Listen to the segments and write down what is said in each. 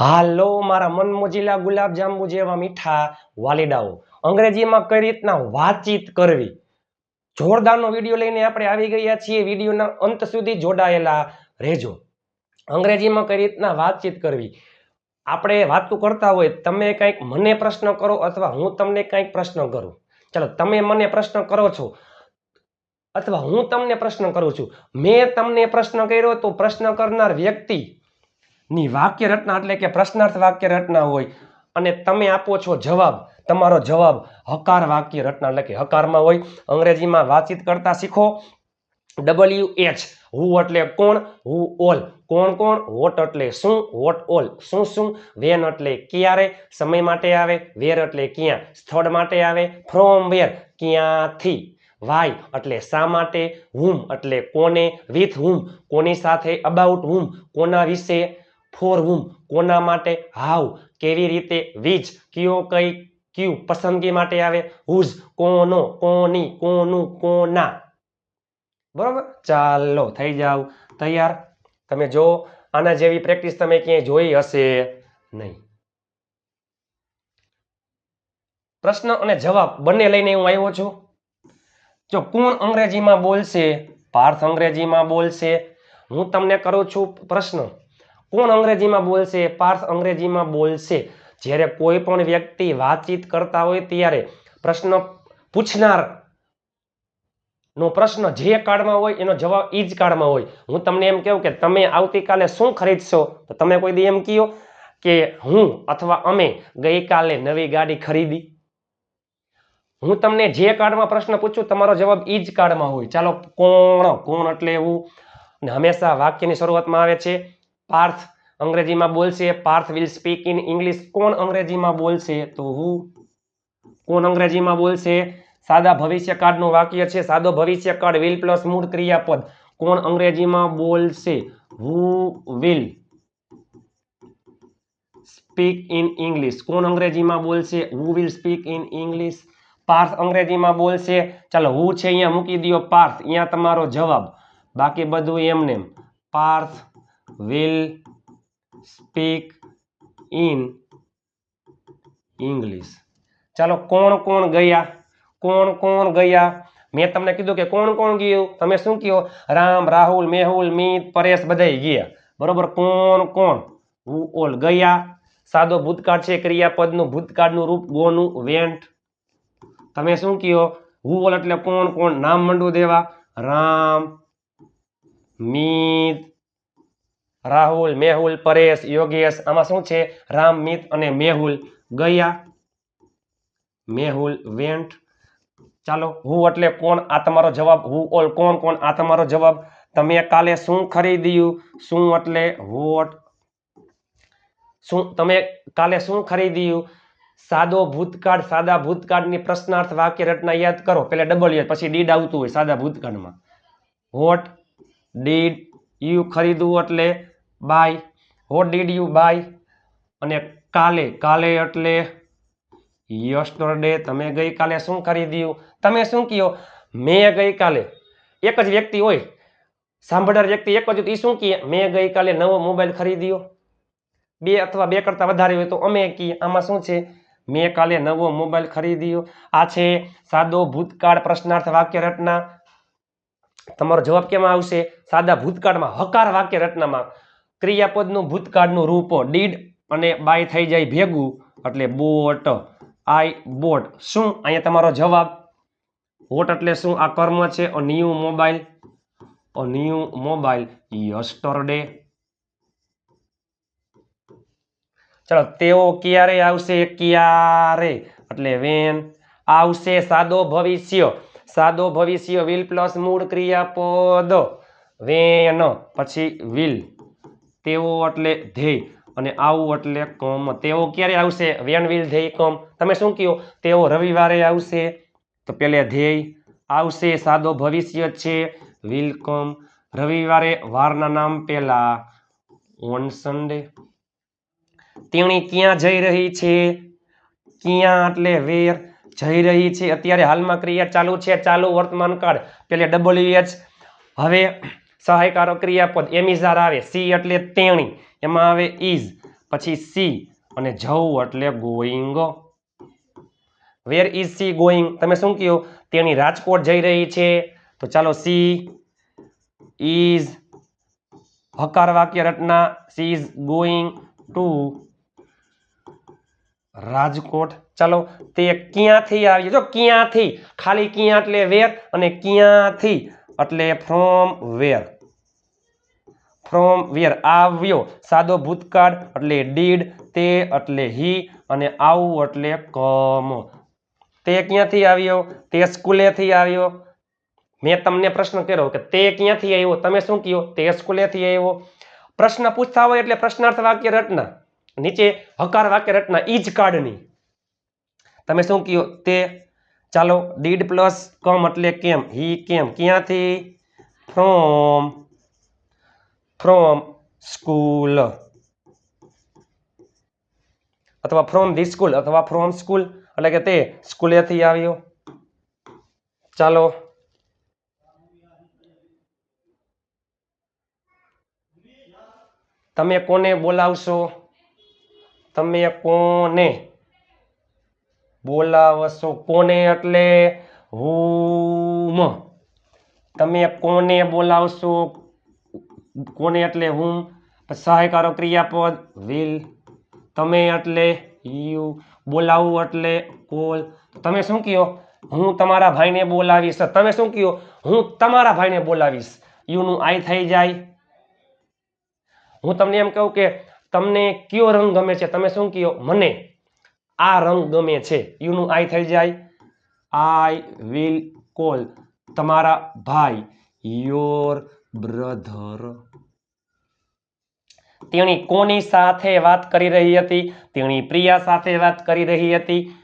હાલો, મારા મન મોજીલા ગુલાબ જાંબુ જેવા મીઠા વાલીડાઓ. અંગ્રેજીમાં કઈ રીતના વાતચીત કરવી? જોરદારનો વીડિયો લઈને આપણે આવી ગયા છીએ. વિડીયોના અંત સુધી જોડાયેલા રહેજો. અંગ્રેજીમાં કઈ રીતના વાતચીત કરવી? આપણે વાતો કરતા હોય, તમે કંઈક મને પ્રશ્ન કરો અથવા હું તમને કંઈક પ્રશ્ન કરું. ચાલો, તમે મને પ્રશ્ન કરો છો અથવા હું તમને પ્રશ્ન કરું છું. મેં તમને પ્રશ્ન કર્યો તો પ્રશ્ન કરનાર વ્યક્તિ ની વાક્ય રચના એટલે કે પ્રશ્નાર્થ વાક્ય રચના હોય અને તમે આપો છો જવાબ, તમારો જવાબ હકાર વાક્ય રચના એટલે કે હકારમાં હોય. અંગ્રેજીમાં વાતચીત કરતા શીખો. ડબલ્યુ એચ હુ એટલે કોણ હુ ઓલ કોણ કોણ વોટ એટલે શું વોટ ઓલ શું શું વેન એટલે ક્યારે, સમય માટે આવે વેર એટલે ક્યાં, સ્થળ માટે આવે ફ્રોમ વેર ક્યાંથી. વાય એટલે શા માટે હુમ એટલે કોને વિથ હુમ કોની સાથે અબાઉટ હુમ કોના વિશે ફોર હુમ કોના માટે? હાઉ. કેવી રીતે? વીજ. કયો કઈ ક્યુ? પસંદગી માટે આવે? હુઝ. કોનો? કોની? કોનું? કોના? બરોબર? ચાલો, થઈ જાવ. તૈયાર? તમે જો, આના જેવી પ્રેક્ટિસ તમે ક્યાંય જોઈ હશે નહીં. પ્રશ્ન અને જવાબ બંને લઈને હું આવ્યો છું. જો કોણ અંગ્રેજીમાં બોલશે? પાર્થ અંગ્રેજીમાં બોલશે. હું તમને કરું છું પ્રશ્ન. કોણ અંગ્રેજીમાં બોલશે? પાર્સ અંગ્રેજીમાં બોલશે. જ્યારે કોઈ પણ વ્યક્તિ વાતચીત કરતા હોય ત્યારે પ્રશ્ન પૂછનાર નો પ્રશ્ન જે કાર્ડમાં હોય એનો જવાબ એ જ કાર્ડમાં હોય. હું તમને એમ કહું કે તમે આવતીકાલે શું ખરીદશો? તો તમે કોઈ દી એમ કહો કે હું અથવા અમે ગઈકાલે નવી ગાડી ખરીદી. હું તમને જે કાર્ડમાં પ્રશ્ન પૂછું તમારો જવાબ એ જ કાર્ડમાં હોય. ચાલો કોણ? કોણ એટલે એવું? ને હંમેશા વાક્યની શરૂઆતમાં આવે છે પાર્થ અંગ્રેજીમાં બોલશે, Parth will speak in English કોણ અંગ્રેજીમાં બોલશે? તો હું. કોણ અંગ્રેજીમાં બોલશે? સાદા ભવિષ્યકાળનું વાક્ય છે. સાદો ભવિષ્યકાળ વિલ પ્લસ મૂળ ક્રિયાપદ. કોણ અંગ્રેજીમાં બોલશે? Who will speak in English કોણ અંગ્રેજીમાં બોલશે? Who will speak in English Parth અંગ્રેજીમાં બોલશે. ચાલો, હું છે અહીંયા મૂકી દો પાર્થ. અહીંયા તમારો જવાબ. બાકી બધું એમને. Parth will speak in English ચાલો કોણ કોણ ગયા? કોણ કોણ ગયા? મેં તમને કીધું કે કોણ કોણ ગયું? તમે શું કહો? રામ, રાહુલ, મેહુલ, મીત, પરેશ બધાય ગયા. બરોબર? કોણ કોણ? હુ ઓલ ગયા. સાદો ભૂતકાળ છે, ક્રિયાપદનું ભૂતકાળનું રૂપ ગોનું વેન્ટ. તમે શું કહો? હુ ઓલ એટલે કોણ કોણ? નામ મંડું દેવા રામ, મીત રાહુલ, મેહુલ, પરેશ, યોગેશ, આમાં શું છે? રામ, મિત અને મેહુલ. ગયા. મેહુલ વેન્ટ. ચાલો, હું એટલે કોણ? આ તમારો જવાબ. હું ઓલ કોણ? કોણ? આ તમારો જવાબ. તમે કાલે શું ખરીદ્યું? શું એટલે વોટ? શું તમે કાલે શું ખરીદ્યું? સાદો ભૂતકાળ, સાદા ભૂતકાળની પ્રશ્નાર્થ વાક્ય રચના યાદ કરો. પેલા ડબલ યાદ પછી ડીડ આવતું હોય, સાદા ભૂતકાળમાં. વોટ ડીડ યુ ખરીદવું એટલે buy. What did you buy અને કાલે કાલે એટલે યસ્ટરડે તમે ગઈકાલે શું ખરીદ્યું? તમે શું કહો મેં ગઈકાલે એક જ વ્યક્તિ હોય. સાંભળનાર વ્યક્તિ એક જ શું કહે મેં ગઈકાલે નવો મોબાઈલ ખરીદ્યો. બે અથવા બે કરતાં વધારે હોય તો અમે કહીએ આમાં શું છે? મેં કાલે નવો મોબાઈલ ખરીદ્યો. આ છે સાદો ભૂતકાળ પ્રશ્નાર્થ વાક્ય રચના. તમારો જવાબ કેમાં આવશે? સાદા ભૂતકાળમાં, હકાર વાક્ય રચનામાં. ક્રિયાપદનું ભૂતકાળનું રૂપ ડીડ અને બાય થઈ જાય ભેગું એટલે બોટ. આઈ બોટ. શું? અહીંયા તમારો જવાબ. વોટ એટલે શું? આ કર્મ છે. New mobile. New mobile. Yesterday. ચલો, તેઓ ક્યારે આવશે? ક્યારે? એટલે વેન આવશે સાદો ભવિષ્ય. સાદો ભવિષ્ય, વિલ પ્લસ મૂળ ક્રિયાપદ. વેન, પછી વિલ. તેઓ એટલે ધ્યેય અને આવું એટલે કમ. તેઓ ક્યારે આવશે? વેન વિલ ધ્યેય કમ. તમે શું કહો? તેઓ રવિવારે આવશે. તો પેલે ધ્યેય આવશે. સાદો ભવિષ્ય છે. Will come. રવિવારે વારના નામ પહેલા ઓન સન્ડે. તેણી ક્યાં જઈ રહી છે? ક્યાં એટલે વેર જઈ રહી છે? અત્યારે હાલમાં ક્રિયા ચાલુ છે. ચાલુ વર્તમાન કાળ. પેલે ડબલ્યુ એચ. હવે સહાયકારો ક્રિયાપદ એમિઝાર આવે. સી એટલે તેણી, એમાં આવે ઇઝ પછી સી અને જવું એટલે going. Where is she going? તમે શું કહ્યું તેણી રાજકોટ જઈ રહી છે. તો ચાલો સી ઇઝ હકાર વાક્ય રચના. She is going to Rajkot. ચાલો, તે ક્યાંથી આવી? જો ક્યાંથી? ખાલી ક્યાં એટલે વેર અને ક્યાંથી? એટલે ફ્રોમ વેર. ફ્રોમ વેર આવ્યો. સાદો ભૂતકાળ એટલે ડીડ, તે એટલે હી અને આવું એટલે કમ. તે ક્યાંથી આવ્યો? તે સ્કૂલેથી આવ્યો. મેં તમને પ્રશ્ન કર્યો કે તે ક્યાંથી આવ્યો? તમે શું કહો? તે સ્કૂલેથી આવ્યો. પ્રશ્ન પૂછતા હોય એટલે પ્રશ્નાર્થ વાક્ય રચના. નીચે હકાર વાક્ય રચના, ઈજ કાર્ડની તમે શું કહો? તે ચાલો ડીડ પ્લસ કમ એટલે કેમ? હી કેમ? ક્યાંથી? ફ્રોમ ફ્રોમ સ્કૂલ અથવા ફ્રોમ ધી સ્કૂલ અથવા ફ્રોમ સ્કૂલ એટલે કે તે સ્કૂલેથી આવ્યો. ચાલો. તમે કોને બોલાવશો? તમે કોને? બોલાવશો કોને એટલે? હુમ તમે કોને બોલાવશો? કોને એટલે હુમ સહાયકારો ક્રિયાપદ, વિલ. તમે એટલે યુ. બોલાવું એટલે કોલ. તમે શું કહો હું તમારા ભાઈને બોલાવીશ. તમે શું કહો હું તમારા ભાઈને બોલાવીશ. યુનું આઈ થઈ જાય. હું તમને એમ કહું કે તમને કયો રંગ ગમે છે? તમે શું કહો મને. આ રંગ ગમે છે. યુનું આઈ થઈ જાય. આઈ વિલ કોલ તમારા ભાઈ, યોર બ્રધર. તેણી કોની સાથે વાત કરી રહી હતી? તેણી પ્રિયા સાથે વાત કરી રહી હતી.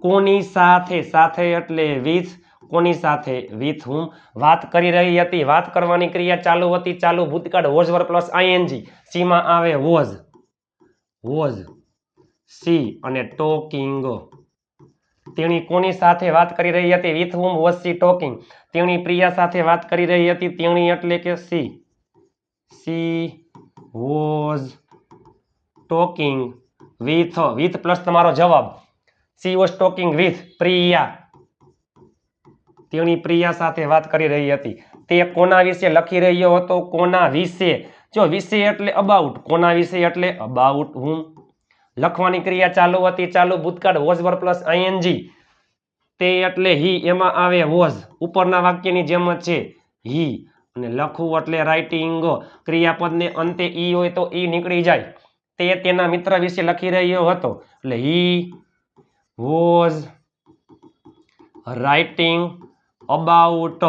કોની સાથે? સાથે એટલે વિથ. કોની સાથે? વિથ હું? વાત કરી રહી હતી. વાત કરવાની ક્રિયા ચાલુ હતી. ચાલુ ભૂતકાળ વોઝ વર પ્લસ આઈએનજી સીમાં આવે વોઝ. વોઝ. સી અને ટોકિંગ. તેણી કોની સાથે વાત કરી રહી હતી? With whom was she talking તેણી પ્રિયા સાથે વાત કરી રહી હતી? તેણી એટલે કે she. She was talking with with plus તમારો જવાબ. She was talking with Priya. તેણી પ્રિયા સાથે વાત કરી રહી હતી. તે કોના વિશે લખી રહ્યો હતો? કોના વિશે? જો વિશે એટલે અબાઉટ કોના વિશે એટલે અબાઉટ હું લખવાની ક્રિયા ચાલુ હતી, ચાલુ ભૂતકાળ, વોઝ વર પ્લસ આઈએનજી તે એટલે હી, એમાં આવે વોઝ. ઉપરના વાક્યની જેમ જ છે, હી. અને લખવું એટલે રાઇટિંગ ક્રિયાપદને અંતે ઈ હોય તો ઈ નીકળી જાય. તે તેના મિત્ર વિશે લખી રહ્યો હતો. એટલે હી, વોઝ રાઇટિંગ અબાઉટ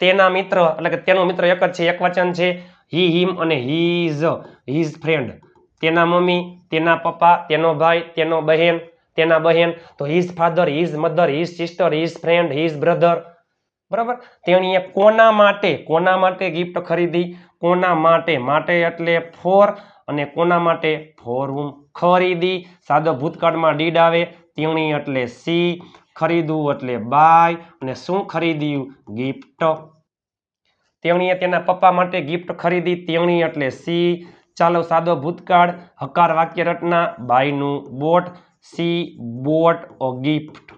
તેના મિત્ર, એટલે કે તેનો મિત્ર એક જ છે, એક વચન છે, હી, હિમ અને હીઝ હિઝ ફ્રેન્ડ તેના મમ્મી, તેના પપ્પા, તેનો ભાઈ, તેનો બહેન, તેના બહેન, તો his father his mother his sister his friend his brother બરાબર? તેણીએ કોના માટે કોના માટે ગિફ્ટ ખરીદી? કોના માટે? માટે એટલે ફોર અને કોના માટે? ફોર હુમ ખરીદી. સાદો ભૂતકાળમાં ડીડ આવે, તેણી એટલે સી ખરીદવું એટલે બાય અને શું ખરીદ્યું? ગિફ્ટ તેણીએ તેના પપ્પા માટે ગિફ્ટ ખરીદી, તેણી એટલે સી ચાલો સાદો ભૂતકાળ, હકાર વાક્ય રચના, બાયનું bought, she, bought, a gift.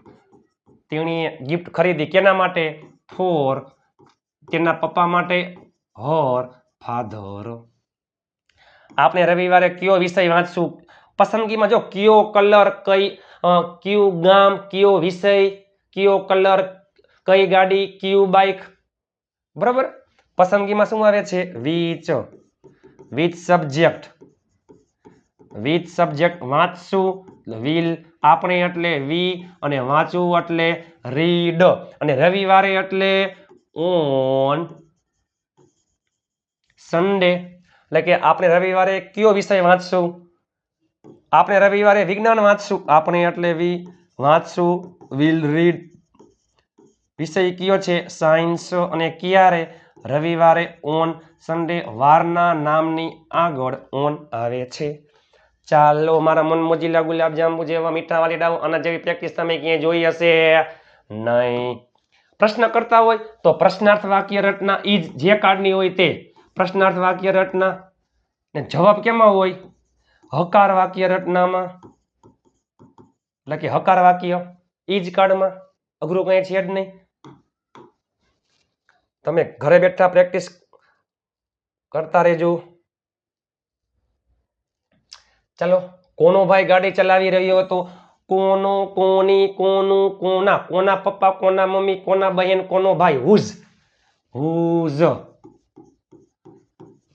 તેણીએ ગિફ્ટ ખરીદી કેના માટે? ફોર તેના પપ્પા માટે? હોર. ફાધર. આપણે રવિવારે કયો વિષય વાંચશું? પસંદગીમાં જો કયો કલર કઈ કયું ગામ, કયો વિષય, કયો કલર કઈ ગાડી, કયું બાઇક? બરાબર? પસંદગીમાં શું આવે છે? Which which subject with subject વાંચશું. Will આપણે એટલે વી અને વાંચવું એટલે રીડ અને રવિવારે એટલે ઓન સન્ડે એટલે કે આપણે રવિવારે કયો વિષય વાંચશું? આપણે રવિવારે વિજ્ઞાન વાંચશું. આપણે એટલે વી વાંચશું. વિલ રીડ વિષય કયો છે? સાયન્સ અને ક્યારે? રવિવારે ઓન સન્ડે વારના નામની આગળ ઓન આવે છે. ચાલો, મારા મન મોજીલા ગુલાબજાંબુ જેવા મીઠા વાલી ડાવ આના જેવી પ્રેક્ટિસ તમે ક્યાંય જોઈ હશે? નહીં. પ્રશ્ન કરતા હોય તો પ્રશ્નાર્થ વાક્ય રચના જ જે કાર્ડની હોય તે. પ્રશ્નાર્થ વાક્ય રચના. ને જવાબ કેમાં હોય? હકાર વાક્ય રચનામાં. એટલે કે હકાર વાક્ય ઈ જ કાર્ડમાં. અઘરું કંઈ છે જ નહીં. તમે ઘરે બેઠા પ્રેક્ટિસ કરતા રહેજો. ચાલો, કોનો ભાઈ ગાડી ચલાવી રહ્યો હતો? કોનો, કોની, કોનું, કોના કોના પપ્પા, કોના મમ્મી, કોના બહેન, કોનો ભાઈ? હુઝ હુઝ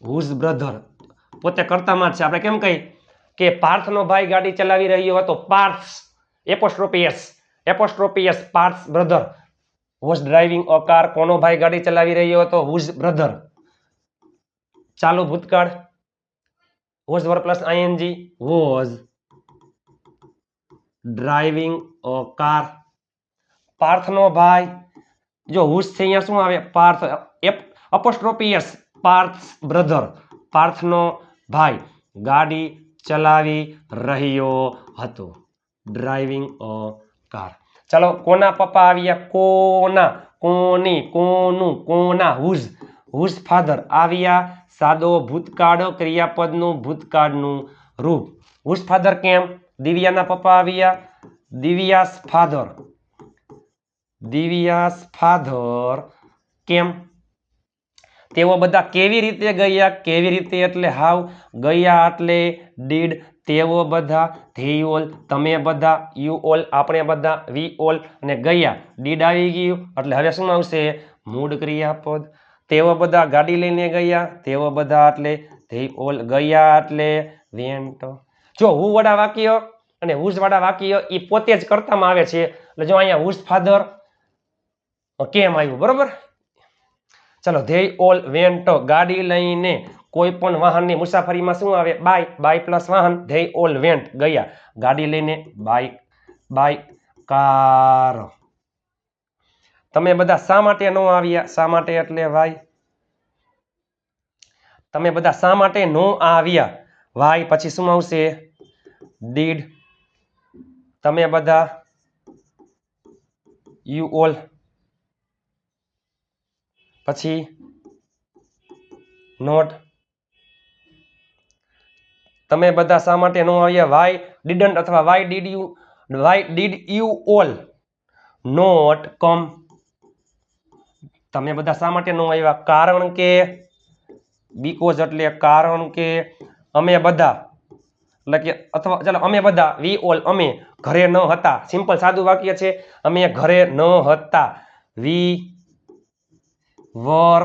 હુઝ બ્રધર પોતે કરતામાં છે. આપણે કેમ કહી કે પાર્થનો ભાઈ ગાડી ચલાવી રહ્યો હતો. Parth apostrophe s apostrophe s Parth brother was driving a car કોનો ભાઈ ગાડી ચલાવી રહ્યો હતો હુઝ બ્રધર ચાલુ ભૂતકાળ was were plus ING was driving a car પાર્થનો ભાઈ જો હુઝ છે અહીંયા શું આવે? Parth apostrophe s Parth brother પાર્થનો ભાઈ ગાડી ચલાવી રહ્યો હતો. ડ્રાઇવિંગ અ કાર ચાલો, કોના પપ્પા આવ્યા? કોના? કોની? કોનું? કોના? હુઝ. હુઝ ફાધર આવ્યા સાદો ભૂતકાળ, ક્રિયાપદનું ભૂતકાળનું રૂપ. હુઝ ફાધર કેમ? દિવ્યાના પપ્પા આવ્યા. દિવ્યાસ ફાધર. દિવ્યાસ ફાધર કેમ? તેઓ બધા કેવી રીતે ગયા? કેવી રીતે એટલે હાવ ગયા એટલે ડીડ તેઓ બધા, ધી ઓલ, તમે બધા, યુ ઓલ, આપણે બધા, વી ઓલ અને ગયા. ડીડ આવી ગયું, એટલે હવે શું આવશે? મૂળ ક્રિયાપદ. તેઓ બધા ગાડી લઈને ગયા, તેઓ બધા એટલે ધી ઓલ ગયા એટલે વેન્ટ જો હું વડા વાક્ય અને હુઝ વાળા વાક્ય એ પોતે જ કરતામાં આવે છે. એટલે જો અહીંયા હુઝ ફાધર કેમ આવ્યું? બરોબર? ચલો, ધ્યેય ઓલ વેન્ટ ગાડી લઈને કોઈ પણ વાહનની મુસાફરીમાં શું આવે? બાય બાય પ્લસ વાહન, ધ્યેય ઓલ વેન્ટ ગયા. ગાડી લઈને બાઇક બાય કાર. તમે બધા શા માટે ન આવ્યા? શા માટે એટલે ભાઈ? તમે બધા શા માટે નો આવ્યા? વાય પછી શું આવશે? ડીડ. તમે બધા, યુ ઓલ પછી નોટ. તમે બધા શા માટે નો આવ્યા? વાય ડીડન્ટ અથવા why did you why did you all not come તમે બધા શા માટે નો આવ્યા? કારણ કે બીકોઝ એટલે કારણ કે અમે બધા, એટલે કે અથવા, ચાલો, અમે બધા વી ઓલ અમે ઘરે ન હતા. સિમ્પલ સાદું વાક્ય છે, અમે ઘરે ન હતા. We were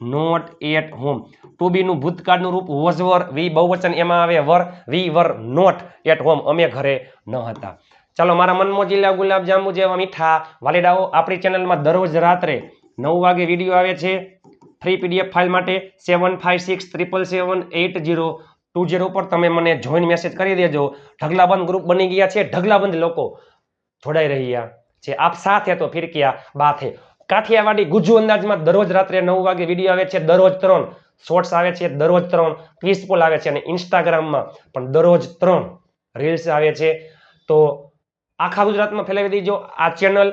not at home. To be નું ભૂતકાળનું રૂપ વોઝ વર, વી બહુવચન એમાં આવે were, we were not at home. અમે ઘરે ન હતા. ચાલો, મારા મનમાં જિલ્લા ગુલાબજાંબુ જેવા મીઠા વાલીડાઓ, આપણી ચેનલમાં દરરોજ રાત્રે નવ વાગે વીડિયો આવે છે. ફ્રી પીડીએફ ફાઇલ માટે seven five six triple seven eight zero two zero પર તમે મને જોઈન મેસેજ કરી દેજો. ઢગલાબંધ ગ્રુપ બની ગયા છે. ઢગલાબંધ લોકો જોડાઈ રહ્યા છે. આપ સાથે તો ફિર ક્યાં બાત હે કાઠિયાવાડી ગુજુ અંદાજમાં દરરોજ રાત્રે નવ વાગે વીડિયો આવે છે, દરરોજ ત્રણ. શોર્ટ્સ આવે છે, દરરોજ ત્રણ. ક્વિઝ પોલ આવે છે અને ઇન્સ્ટાગ્રામમાં પણ દરરોજ ત્રણ રીલ્સ આવે છે. તો આખા ગુજરાતમાં ફેલાવી દેજો આ ચેનલ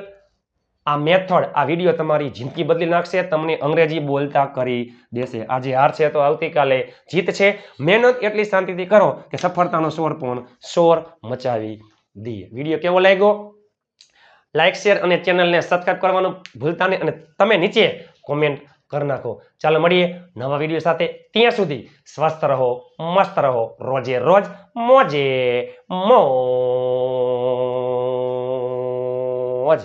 આ મેથડ આ વીડિયો તમારી જિંદગી બદલી નાખશે, તમને અંગ્રેજી બોલતા કરી દેશે. આજે હાર છે તો આવતીકાલે જીત છે. મહેનત એટલી શાંતિથી કરો કે સફળતાનો સોર પણ શોર મચાવી દઈએ. વીડિયો કેવો લાગ્યો? લાઇક શેર અને ચેનલને સબસ્ક્રાઈબ કરવાનું ભૂલતા નહીં અને તમે નીચે કોમેન્ટ કરી નાખો. ચાલો મળીએ નવા વીડિયો સાથે. ત્યાં સુધી સ્વસ્થ રહો, મસ્ત રહો. રોજે રોજ મોજે મોજ.